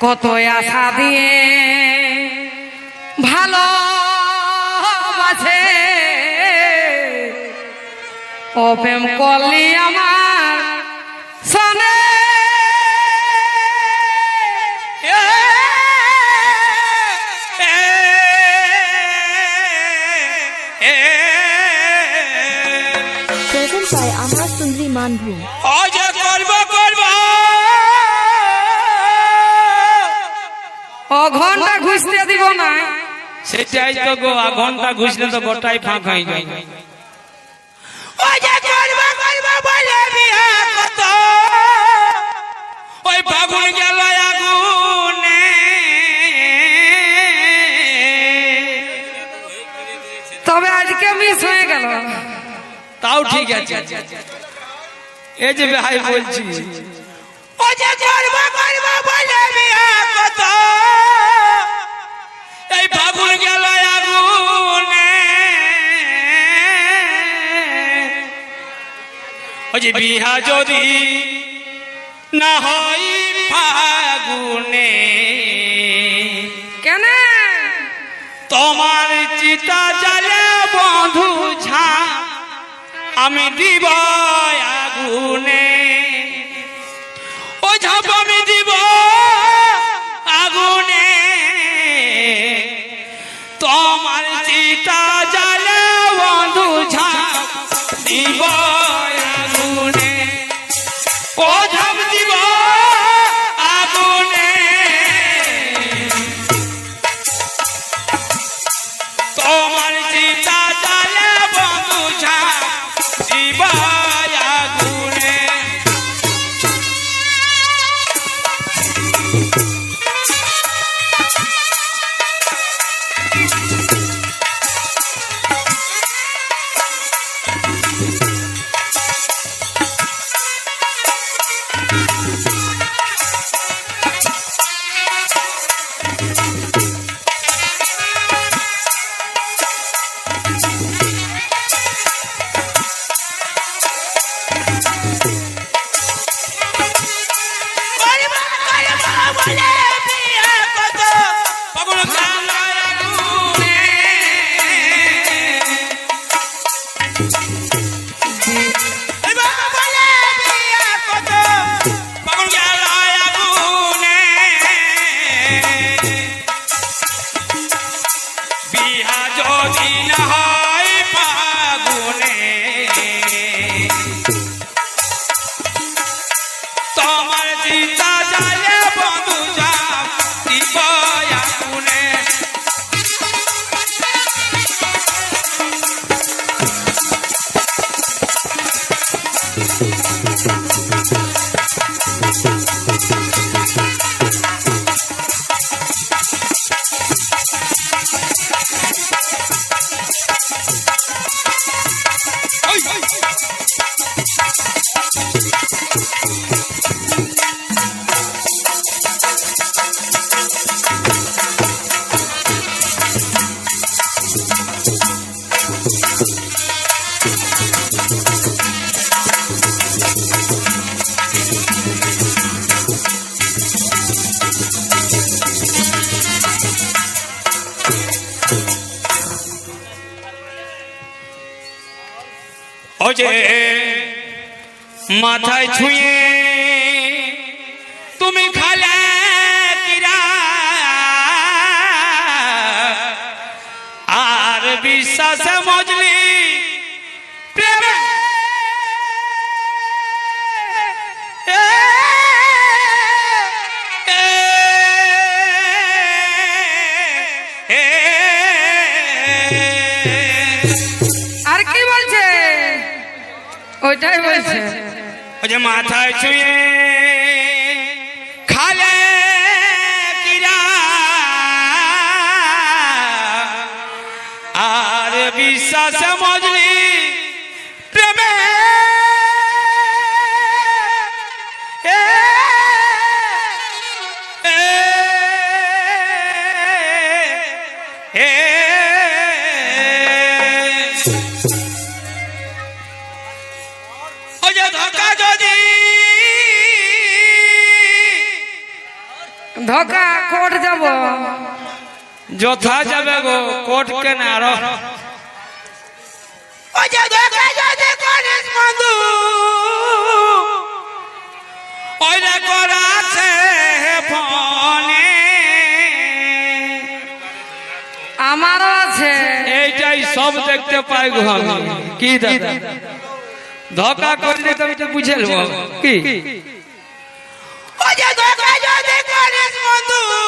কত আশা দিয়ে ভালো আছে ও প্রেম করলি আমার সনে আমার সুন্দরী মানভূম অজ ও ঘণ্টা ঘুষতে দিব না। সেটাই তো গো আ ঘণ্টা ঘুষলে তো গোটাই ফাঁক হয়ে যায়। অজে করব করব বলে বিয়া কত? ওই ফাগুন গেল আগুনে। তবে আজকে মিস হয়ে গেল। তাও ঠিক আছে। এই যে ভাই বলছি ও যে করব করব বলে বিয়া কত এই ফাগুন গেল আগুনে। ও যে বিহা যদি না হয় ফাগুনে। কেন? তোমার চিতা জালে বন্ধু ঝা আমি দিব আগুনে। চিতা জালে বন্ধু ঝা দিব আগুনে। ও ঝাপ দিব আগুনে। তোমার চিতা চালে বন্ধুঝা শিবায়া তোমার চিন্তা যায় বন্ধু ও যে মাথায় ছুঁয়ে তুমি খালে আর বিশ্বাস মজলি ওইটাই বলছে। ওই যে মাথায় ছুঁয়ে খালে আর বিশ্বাস মজলি প্রেমে। এ, এ, ধোকা কোর্ট যাব। যথা যাবে গো কোর্ট কেন আরও? ও যে ধোকা যদি বন্ধু। আছে ফোনে। আমারও আছে। এইটাই সব দেখতে পাই গো আমি। কি দাদা? ধোকা করলে তো আমি তো বুঝে নেব। কি? ও যে ধোকা Olha as